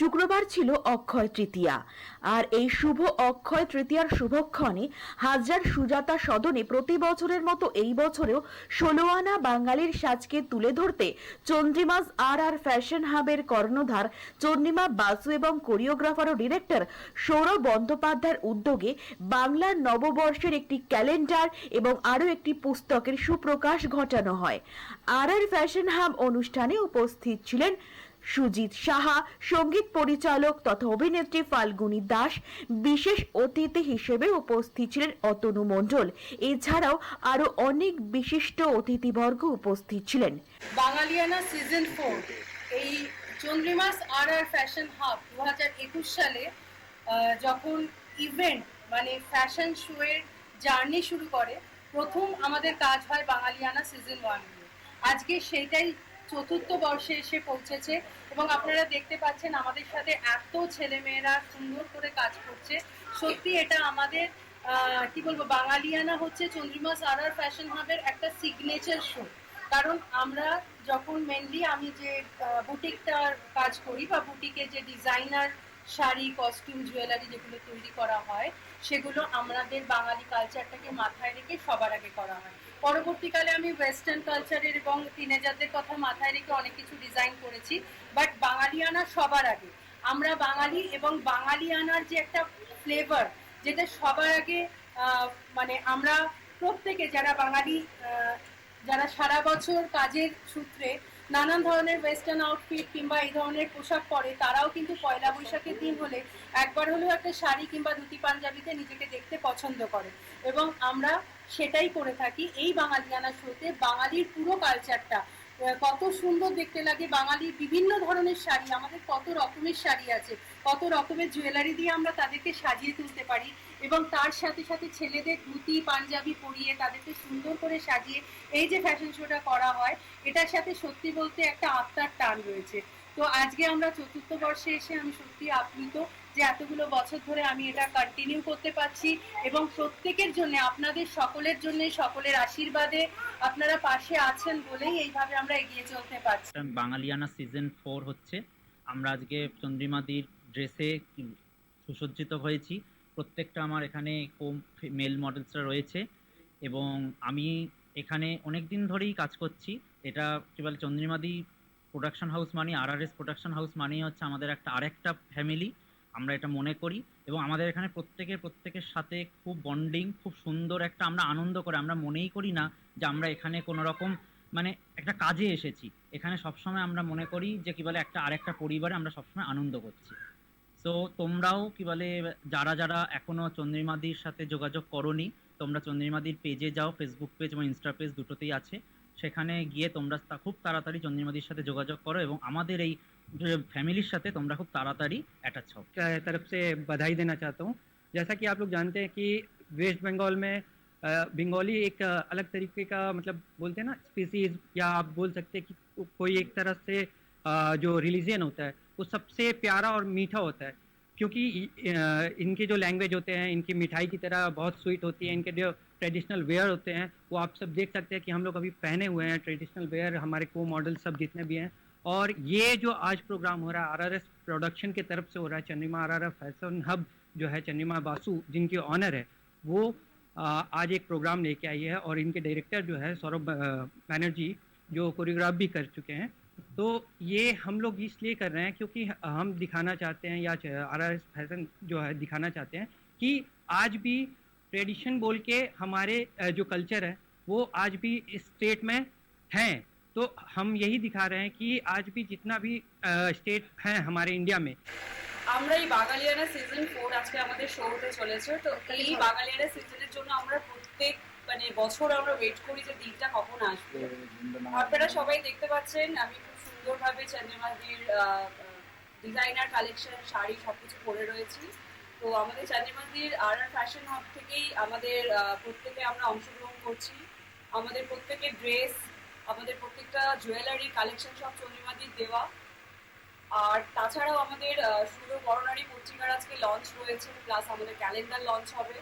শুক্রবার ছিল অক্ষয় তৃতীয়া। আর এই শুভ অক্ষয় তৃতীয়ার শুভক্ষণে হাজার সুজাতা সদনে প্রতি বছরের মতো এই বছরেও ষোলো আনা বাঙালির সাজকে তুলে ধরতে চন্দ্রিমাস আর আর ফ্যাশন হাবের কর্ণধার চন্দ্রিমা বাসু এবং কোরিওগ্রাফার ও ডিরেক্টর সৌরভ বন্দ্যোপাধ্যায়ের উদ্যোগে বাংলার নববর্ষের একটি ক্যালেন্ডার এবং আরও একটি পুস্তকের সুপ্রকাশ ঘটানো হয়। আর আর ফ্যাশন হাব অনুষ্ঠানে উপস্থিত ছিলেন সুজিত সাহা, সংগীত পরিচালক তথা অভিনেত্রী ফাল্গুনী দাস, বিশেষ অতিথি হিসেবে উপস্থিত ছিলেন অতনু মণ্ডল। এছাড়াও আরও অনেক বিশিষ্ট অতিথিবর্গ উপস্থিত ছিলেন। বাঙালিয়ানা সিজন ফোর এই চন্দ্রিমাস আর আর ফ্যাশন হাব দু হাজার একুশ সালে যখন ইভেন্ট মানে ফ্যাশন শোয়ের জার্নি শুরু করে, প্রথম আমাদের কাজ হয় বাঙালিয়ানা সিজন ওয়ান আজকে সেইটাই চতুর্থ বর্ষে এসে পৌঁছেছে এবং আপনারা দেখতে পাচ্ছেন আমাদের সাথে এত ছেলেমেয়েরা সুন্দর করে কাজ করছে। সত্যি এটা আমাদের কি বলব, বাঙালিয়ানা হচ্ছে চন্দ্রিমাস আর আর ফ্যাশন হাবের একটা সিগনেচার শো কারণ আমরা যখন মেনলি আমি যে বুটিকটার কাজ করি বা বুটিকে যে ডিজাইনার শাড়ি কস্টিউম জুয়েলারি যেগুলো তৈরি করা হয়, সেগুলো আমাদের বাঙালি কালচারটাকে মাথায় রেখে সবার আগে করা হয়। পরবর্তীকালে আমি ওয়েস্টার্ন কালচারের এবং টিনেজারদের কথা মাথায় রেখে অনেক কিছু ডিজাইন করেছি বাট বাঙালিয়ানা সবার আগে। আমরা বাঙালি এবং বাঙালিয়ানার যে একটা ফ্লেভার যেটা সবার আগে মানে আমরা প্রত্যেকে যারা বাঙালি যারা সারা বছর কাজের সূত্রে নানান ধরনের ওয়েস্টার্ন আউটফিট কিংবা এই ধরনের পোশাক পরে, তারাও কিন্তু পয়লা বৈশাখের দিন হলে একবার হলেও একটা শাড়ি কিংবা ধুতি পাঞ্জাবিতে নিজেকে দেখতে পছন্দ করে। এবং আমরা সেটাই করে থাকি। এই বাঙালিয়ানা শোতে বাঙালির পুরো কালচারটা কত সুন্দর দেখতে লাগে। বাঙালির বিভিন্ন ধরনের শাড়ি, আমাদের কত রকমের শাড়ি আছে, কত রকমের জুয়েলারি দিয়ে আমরা তাদেরকে সাজিয়ে তুলতে পারি এবং তার সাথে সাথে ছেলেদের ধুতি, পাঞ্জাবি পরিয়ে তাদেরকে সুন্দর করে সাজিয়ে এই যে ফ্যাশন শোটা করা হয়, এটার সাথে সত্যি বলতে একটা আত্মার টান রয়েছে। তো আজকে আমরা চতুর্থ বর্ষে এসে আমি সত্যি আপ্লুত। যে এতগুলো বছর ধরে আমি এটা কন্টিনিউ করতে পারছি এবং প্রত্যেকের জন্য, আপনাদের সকলের জন্য, সকলের আশীর্বাদে আপনারা পাশে আছেন বলেই এইভাবে আমরা এগিয়ে চলতে পারছি। বাঙালিয়ানা সিজন ফোর হচ্ছে। আমরা আজকে চন্দ্রিমাদির ড্রেসে সুসজ্জিত হয়েছি। প্রত্যেকটা আমার এখানে কোম মেল মডেলসরা রয়েছে এবং আমি এখানে অনেক দিন ধরেই কাজ করছি। এটা কি বলে, চন্দ্রিমাদি প্রোডাকশন হাউস মানে R R S production house মানেই হচ্ছে আমাদের একটা আরেকটা ফ্যামিলি আমরা এটা মনে করি এবং আমাদের এখানে প্রত্যেকের প্রত্যেকের সাথে খুব বন্ডিং খুব সুন্দর একটা আমরা আনন্দ করে, আমরা মনেই করি না যে আমরা এখানে কোনো রকম মানে একটা কাজে এসেছি। এখানে সবসময় আমরা মনে করি যে কি বলে, একটা, আরেকটা পরিবারে আমরা সবসময় আনন্দ করছি। সো তোমরাও কি বলে, যারা যারা এখনও চন্দ্রিমাদির সাথে যোগাযোগ করনি, তোমরা চন্দ্রিমাদির পেজে যাও ফেসবুক পেজ এবং ইনস্টা পেজ দুটোতেই আছে। সেখানে গিয়ে তোমরা খুব তাড়াতাড়ি চন্দ্রিমাদির সাথে যোগাযোগ করো এবং আমাদের এই फैमिली साथ तुम्हारा तो खूब ताड़ी अटैच हो। तरफ़ से बधाई देना चाहता हूँ। जैसा कि आप लोग जानते हैं कि वेस्ट बंगाल में बंगाली एक अलग तरीके का मतलब बोलते हैं ना स्पीसीज या आप बोल सकते हैं कि कोई एक तरह से जो रिलीजन होता है, वो सबसे प्यारा और मीठा होता है। क्योंकि इनके जो लैंग्वेज होते हैं, इनकी मिठाई की तरह बहुत स्वीट होती है, इनके जो ट्रेडिशनल वेयर होते हैं, वो आप सब देख सकते हैं कि हम लोग अभी पहने हुए हैं ट्रेडिशनल वेयर हमारे को मॉडल सब जितने भी हैं और ये जो आज प्रोग्राम हो रहा है आरआरएस प्रोडक्शन के तरफ़ से हो रहा है चंद्रिमा आरआरएफ फ़ैशन हब जो है चंद्रिमा बासु, जिनकी ऑनर है, वो आज एक प्रोग्राम लेके आई है और इनके डायरेक्टर जो है, सौरभ बैनर्जी जो कोरियोग्राफ भी कर चुके हैं। तो ये हम लोग इसलिए कर रहे हैं क्योंकि हम दिखाना चाहते हैं या आर आर फ़ैशन जो है, दिखाना चाहते हैं कि आज भी ट्रेडिशन बोल के हमारे जो कल्चर है, वो आज भी स्टेट में हैं। तो हम यही दिखा रहे हैं कि आज भी जितना भी स्टेट हैं हमारे इंडिया में আমরা এই বাঙালিয়ানা সিজন ফোর আজকে আমাদের শো হতে চলেছে তো এই বাঙালিয়ানা সিজনের জন্য আমরা প্রত্যেক মানে বছর আমরা ওয়েট করি যে দিনটা কখন আসবে আপনারা সবাই দেখতে পাচ্ছেন আমি খুব সুন্দরভাবে চন্দ্রমাদির ডিজাইনার কালেকশন শাড়ি সবকিছু পরে রয়েছি তো আমাদের চন্দ্রমাদির আর আর ফ্যাশন হাব থেকেই আমাদের আহ, প্রত্যেকে আমরা অংশগ্রহণ করছি আমাদের প্রত্যেকের ড্রেস আমাদের প্রত্যেকটা জুয়েলারি কালেকশন সব চন্দ্রমাদির দেওয়া। আর তাছাড়াও আমাদের সুন্দর বরণারি পত্রিকার আজকে লঞ্চ রয়েছে প্লাস আমাদের ক্যালেন্ডার লঞ্চ হবে।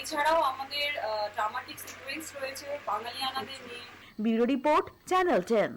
এছাড়াও আমাদের ড্রামাটিক সিকোয়েন্স রয়েছে, বাঙালিয়ানাদের নিয়ে। Bureau report channel ten